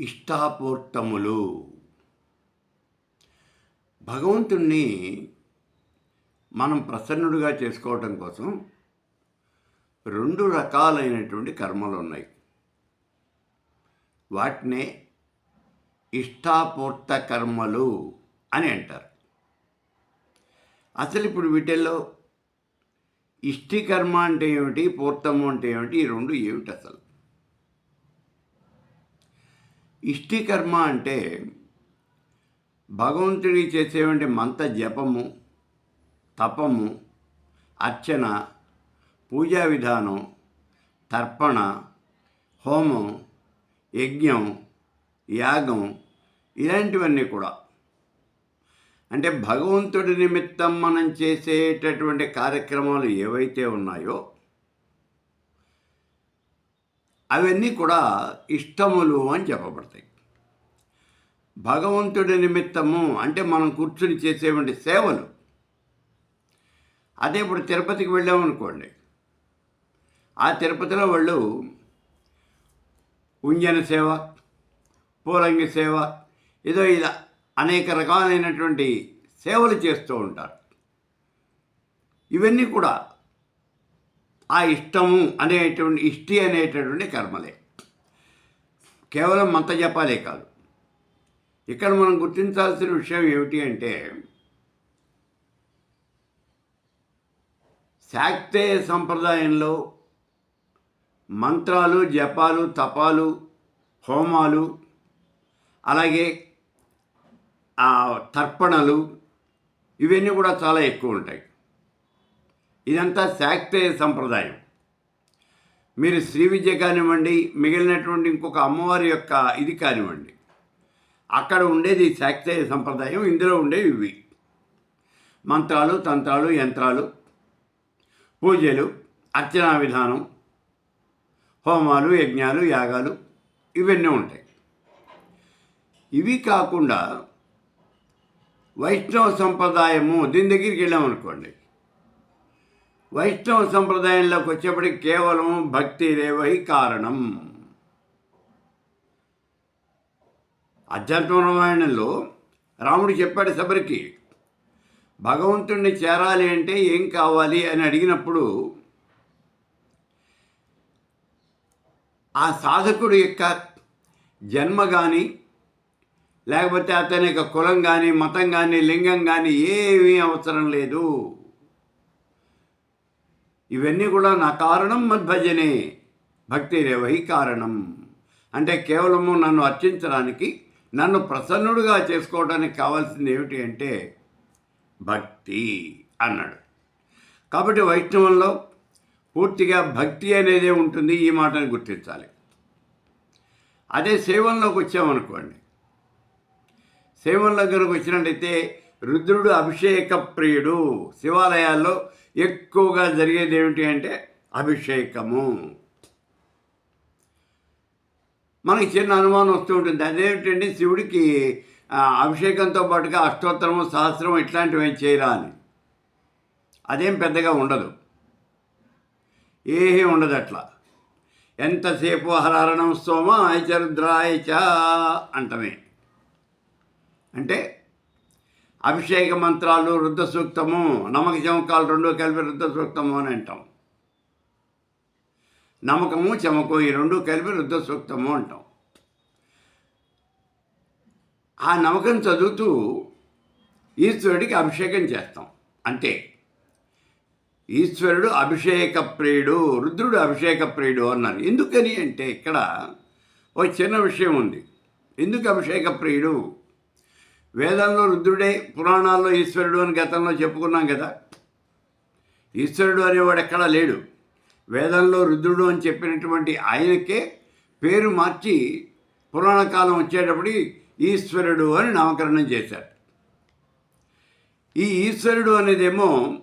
ఇష్టాపూర్తములు. భగవంతుణ్ణి మనం ప్రసన్నుడిగా చేసుకోవటం కోసం రెండు రకాలైనటువంటి కర్మలు ఉన్నాయి వాటినే ఇష్టాపూర్త కర్మలు అని అంటారు. అసలు ఇప్పుడు వీటిల్లో ఇష్టి కర్మ అంటే ఏమిటి పూర్తము అంటే ఏమిటి ఈ రెండు ఏమిటి అసలు? ఇష్టికర్మ అంటే భగవంతుడి చేసేటువంటి మంత జపము తపము అర్చన పూజా విధానం తర్పణ హోమం యజ్ఞం యాగం ఇలాంటివన్నీ కూడా. అంటే భగవంతుడి నిమిత్తం మనం చేసేటటువంటి కార్యక్రమాలు ఏవైతే ఉన్నాయో అవన్నీ కూడా ఇష్టములు అని చెప్పబడతాయి. భగవంతుడి నిమిత్తము అంటే మనం కూర్చుని చేసేటువంటి సేవలు. అదే ఇప్పుడు తిరుపతికి వెళ్ళామనుకోండి. ఆ తిరుపతిలో వాళ్ళు ఉంజన సేవ పూలంగి సేవ ఏదో ఇలా అనేక రకాలైనటువంటి సేవలు చేస్తూ ఉంటారు. ఇవన్నీ కూడా ఆ ఇష్టము అనేటువంటి ఇష్టి అనేటటువంటి కర్మలే. కేవలం మంత జపాలే కాదు. ఇక్కడ మనం గుర్తించాల్సిన విషయం ఏమిటి అంటే శాక్తేయ సంప్రదాయంలో మంత్రాలు జపాలు తపాలు హోమాలు అలాగే తర్పణలు ఇవన్నీ కూడా చాలా ఎక్కువ ఉంటాయి. ఇదంతా శాక్తేయ సంప్రదాయం. మీరు శ్రీ విద్య కానివ్వండి మిగిలినటువంటి ఇంకొక అమ్మవారి యొక్క ఇది కానివ్వండి. అక్కడ ఉండేది శాక్తేయ సంప్రదాయం ఇందులో ఉండేవి ఇవి. మంత్రాలు తంత్రాలు యంత్రాలు పూజలు అర్చనా విధానం హోమాలు యజ్ఞాలు యాగాలు ఇవన్నీ ఉంటాయి. ఇవి కాకుండా వైష్ణవ సంప్రదాయము దీని దగ్గరికి వెళ్ళామనుకోండి. వైష్ణవ సంప్రదాయంలోకి వచ్చేప్పటికి కేవలం భక్తి రేవహి కారణం. అధ్యాత్మ రామాయణంలో రాముడు చెప్పాడు శబరికి భగవంతుణ్ణి చేరాలి అంటే ఏం కావాలి? అని అడిగినప్పుడు ఆ సాధకుడు యొక్క జన్మ కానీ లేకపోతే అతని యొక్క కులం కానీ మతం కానీ లింగం కానీ ఏమీ అవసరం లేదు. ఇవన్నీ కూడా నా కారణం మద్భజనే భక్తి రేవహి కారణం. అంటే కేవలము నన్ను అర్చించడానికి నన్ను ప్రసన్నుడుగా చేసుకోవడానికి కావాల్సింది ఏమిటి అంటే భక్తి అన్నాడు. కాబట్టి వైష్ణవంలో పూర్తిగా భక్తి అనేదే ఉంటుంది ఈ మాటను గుర్తించాలి. అదే సేవంలోకి వచ్చామనుకోండి. సేవంలో కనుక వచ్చినట్టయితే రుద్రుడు అభిషేక ప్రియుడు. శివాలయాల్లో ఎక్కువగా జరిగేది ఏమిటి అంటే అభిషేకము. మనకి చిన్న అనుమానం వస్తూ ఉంటుంది. అదేమిటంటే శివుడికి అభిషేకంతో పాటుగా అష్టోత్తరము సహస్రం ఇట్లాంటివి ఏం చేయరా అని అదేం పెద్దగా ఉండదు. ఏమీ ఉండదు అట్లా. ఎంతసేపు హరహరణం సోమ ఐచరుద్రాయచ చ అంటమే. అంటే అభిషేక మంత్రాలు రుద్ర సూక్తము నమక చమకాలు రెండు కలిపి రుద్ర సూక్తము అని అంటాం. నమ్మకము చమకు ఈ రెండు కలిపి రుద్ర సూక్తము అంటాం. ఆ నమ్మకం చదువుతూ ఈశ్వరుడికి అభిషేకం చేస్తాం. అంతే. ఈశ్వరుడు అభిషేక ప్రియుడు రుద్రుడు అభిషేక ప్రియుడు అన్నారు. ఎందుకని అంటే ఇక్కడ ఒక చిన్న విషయం ఉంది. ఎందుకు అభిషేక ప్రియుడు? వేదంలో రుద్రుడే పురాణాల్లో ఈశ్వరుడు అని గతంలో చెప్పుకున్నాం కదా. ఈశ్వరుడు అనేవాడు ఎక్కడా లేడు. వేదంలో రుద్రుడు అని చెప్పినటువంటి ఆయనకే పేరు మార్చి పురాణకాలం వచ్చేటప్పటి వచ్చేటప్పుడు ఈశ్వరుడు అని నామకరణం చేశారు. ఈ ఈశ్వరుడు అనేదేమో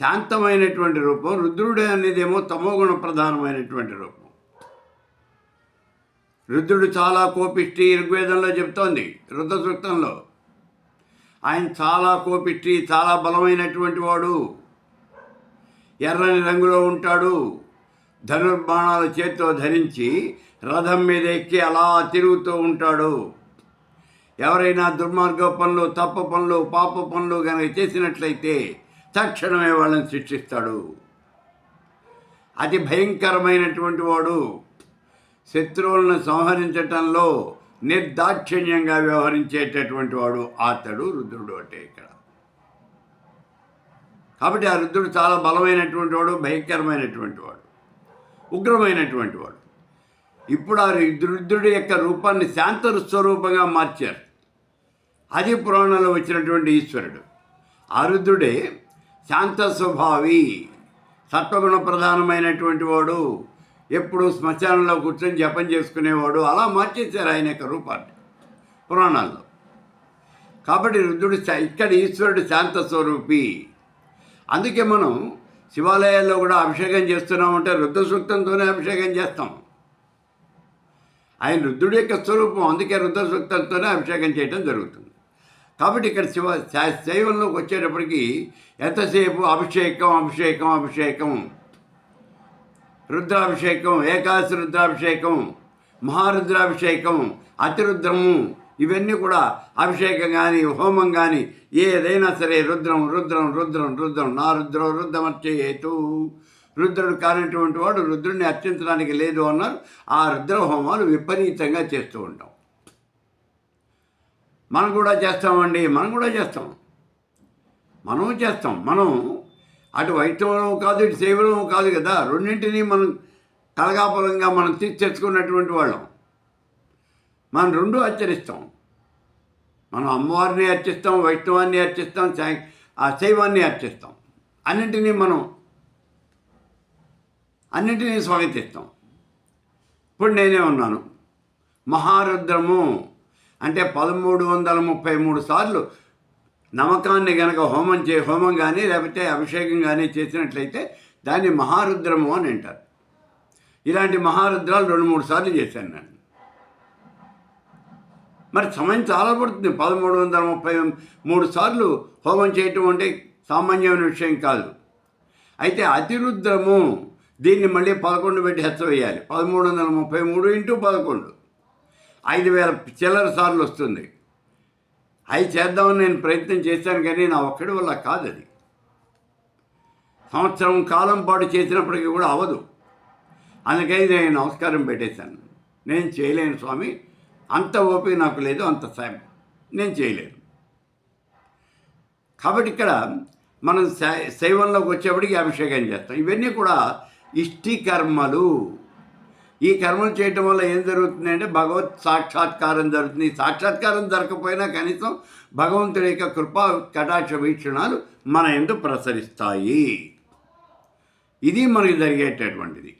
శాంతమైనటువంటి రూపం రుద్రుడు అనేదేమో తమోగుణ ప్రధానమైనటువంటి రూపం. రుద్రుడు చాలా కోపిష్టి ఋగ్వేదంలో చెప్తోంది రుద్ర సూక్తంలో. ఆయన చాలా కోపిష్టి చాలా బలమైనటువంటి వాడు. ఎర్రని రంగులో ఉంటాడు. ధనుర్బాణాల చేతితో ధరించి రథం మీద ఎక్కి అలా తిరుగుతూ ఉంటాడు. ఎవరైనా దుర్మార్గ పనులు తప్ప పనులు పాప పనులు కనుక చేసినట్లయితే తక్షణమే వాళ్ళని శిక్షిస్తాడు. అతి భయంకరమైనటువంటి వాడు. శత్రువులను సంహరించటంలో నిర్దాక్షిణ్యంగా వ్యవహరించేటటువంటి వాడు అతడు రుద్రుడు అంటే ఇక్కడ. కాబట్టి ఆ రుద్రుడు చాలా బలమైనటువంటి వాడు భయంకరమైనటువంటి వాడు ఉగ్రమైనటువంటి వాడు. ఇప్పుడు ఆ రుద్రుడి యొక్క రూపాన్ని శాంత స్వరూపంగా మార్చారు. అది పురాణంలో వచ్చినటువంటి ఈశ్వరుడు. ఆ రుద్రుడే శాంత స్వభావి సత్వగుణ ప్రధానమైనటువంటి వాడు. ఎప్పుడు శ్మశానంలో కూర్చొని జపం చేసుకునేవాడు. అలా మార్చేశారు ఆయన యొక్క రూపాన్ని పురాణాల్లో. కాబట్టి రుద్రుడు ఇక్కడ ఈశ్వరుడు శాంత స్వరూపి. అందుకే మనం శివాలయాల్లో కూడా అభిషేకం చేస్తున్నామంటే రుద్ర సూక్తంతోనే అభిషేకం చేస్తాం. ఆయన రుద్రుడి యొక్క స్వరూపం అందుకే రుద్ర సూక్తంతోనే అభిషేకం చేయడం జరుగుతుంది. కాబట్టి ఇక్కడ శివ శా- శైవంలోకి వచ్చేటప్పటికి ఎంతసేపు అభిషేకం అభిషేకం అభిషేకం రుద్రాభిషేకం ఏకాదశి రుద్రాభిషేకం మహారుద్రాభిషేకం అతిరుద్రము ఇవన్నీ కూడా అభిషేకం కానీ హోమం కానీ ఏదైనా సరే రుద్రం రుద్రం రుద్రం రుద్రం నా రుద్రం రుద్రమర్చేతు రుద్రుడు కానటువంటి వాడు రుద్రుడిని అర్చించడానికి లేదు అన్నారు. ఆ రుద్ర హోమాలు విపరీతంగా చేస్తూ ఉంటాం. మనం కూడా చేస్తామండి మనం కూడా చేస్తాం. మనం చేస్తాం. మనం అటు వైష్ణవం కాదు ఇటు శైవనం కాదు కదా. రెండింటినీ మనం కలగాపలంగా మనం తెచ్చుకున్నటువంటి వాళ్ళం. మనం రెండు ఆచరిస్తాం మనం అమ్మవారిని అర్చిస్తాం వైష్ణవాన్ని అర్చిస్తాం ఆ శైవాన్ని అర్చిస్తాం. అన్నింటినీ మనం అన్నింటినీ స్వాగతిస్తాం. ఇప్పుడు నేనే ఉన్నాను. మహారుద్రము అంటే పదమూడు వందల ముప్పై మూడు సార్లు నమ్మకాన్ని గనక హోమం చే హోమం కానీ లేకపోతే అభిషేకం కానీ చేసినట్లయితే దాన్ని మహారుద్రము అని అంటారు. ఇలాంటి మహారుద్రాలు రెండు మూడు సార్లు చేశాను నేను. మరి సమయం చాలా పడుతుంది. పదమూడు వందల ముప్పై మూడు సార్లు హోమం చేయటం అంటే సామాన్యమైన విషయం కాదు. అయితే అతిరుద్రము దీన్ని మళ్ళీ పదకొండు పెట్టి హెచ్చవేయాలి. పదమూడు వందల ముప్పై మూడు ఇంటూ పదకొండు. ఐదు వేల చిల్లర సార్లు వస్తుంది. అవి చేద్దామని నేను ప్రయత్నం చేశాను కానీ నా ఒక్కడి వల్ల కాదు అది సంవత్సరం కాలం పాటు చేసినప్పటికీ కూడా అవదు అందుకని నేను నమస్కారం పెట్టేశాను. నేను చేయలేను స్వామి. అంత ఓపిక నాకు లేదు అంత సాయం. నేను చేయలేను. కాబట్టి ఇక్కడ మనం శై- శైవంలోకి వచ్చేప్పటికి అభిషేకం చేస్తాం. ఇవన్నీ కూడా ఇష్టి కర్మలు. ఈ కర్మలు చేయటం వల్ల ఏం జరుగుతుందంటే భగవత్ సాక్షాత్కారం జరుగుతుంది. ఈ సాక్షాత్కారం జరగకపోయినా కనీసం భగవంతుడి యొక్క కృపా కటాక్ష వీక్షణాలు మన ఎందు ప్రసరిస్తాయి. ఇది మనకి జరిగేటటువంటిది.